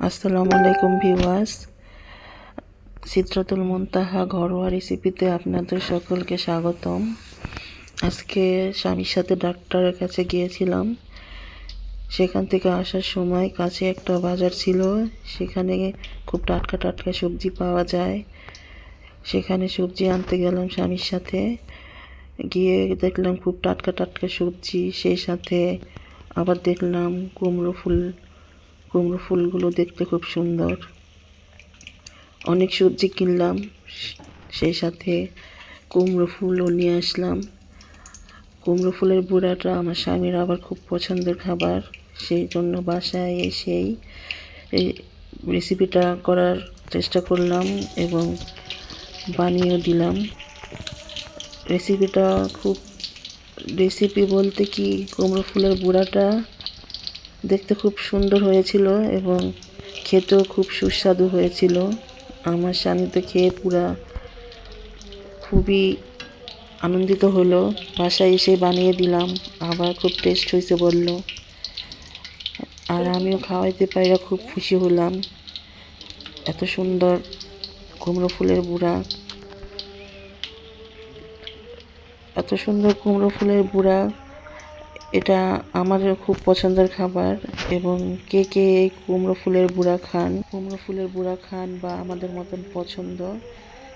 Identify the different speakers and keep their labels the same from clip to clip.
Speaker 1: আসসালামু আলাইকুম ভিওয়াস সিদ্রাতুল মুনতাহা ঘরোয়া রেসিপিতে আপনাদের সকলকে স্বাগতম। আজকে স্বামীর সাথে ডাক্তারের কাছে গিয়েছিলাম। সেখান থেকে আসার সময় কাছে একটা বাজার ছিল। সেখানে খুব টাটকা টাটকা সবজি পাওয়া যায়। সেখানে সবজি আনতে গেলাম স্বামীর সাথে। গিয়ে দেখলাম খুব টাটকা টাটকা সবজি। সেই সাথে আবার দেখলাম কুমড়ো ফুল কুমড়ো ফুলগুলো দেখতে খুব সুন্দর। অনেক সবজি কিনলাম, সেই সাথে কুমড়ো ফুলও নিয়ে আসলাম। কুমড়ো ফুলের বুড়াটা আমার স্বামীর আবার খুব পছন্দের খাবার, সেই জন্য বাসায় এসেই এই রেসিপিটা করার চেষ্টা করলাম এবং বানিয়েও দিলাম। রেসিপিটা খুব রেসিপি বলতে কি? কুমড়ো ফুলের বুড়াটা দেখতে খুব সুন্দর হয়েছিল এবং খেতেও খুব সুস্বাদু হয়েছিল। আমার স্বামী তো খেয়ে পুরা খুবই আনন্দিত হলো। বাসায় এসে বানিয়ে দিলাম, আবার খুব টেস্ট হয়েছে বলল। আর আমিও খাওয়াইতে পাইরা খুব খুশি হলাম। এত সুন্দর কুমড়ো ফুলের বুড়া। এত সুন্দর কুমড়ো ফুলের বুড়া। এটা আমারও খুব পছন্দের খাবার এবং কে কে এই কুমড়ো ফুলের বুড়া খান কুমড়ো ফুলের বুড়া খান বা আমাদের মতন পছন্দ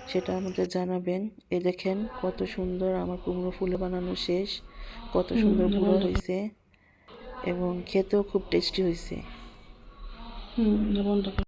Speaker 1: সেটা আমাদের জানাবেন। এ দেখেন কত সুন্দর আমার কুমড়ো ফুল বানানো শেষ কত সুন্দর বুড়ো হয়েছে এবং খেতেও খুব টেস্টি হয়েছে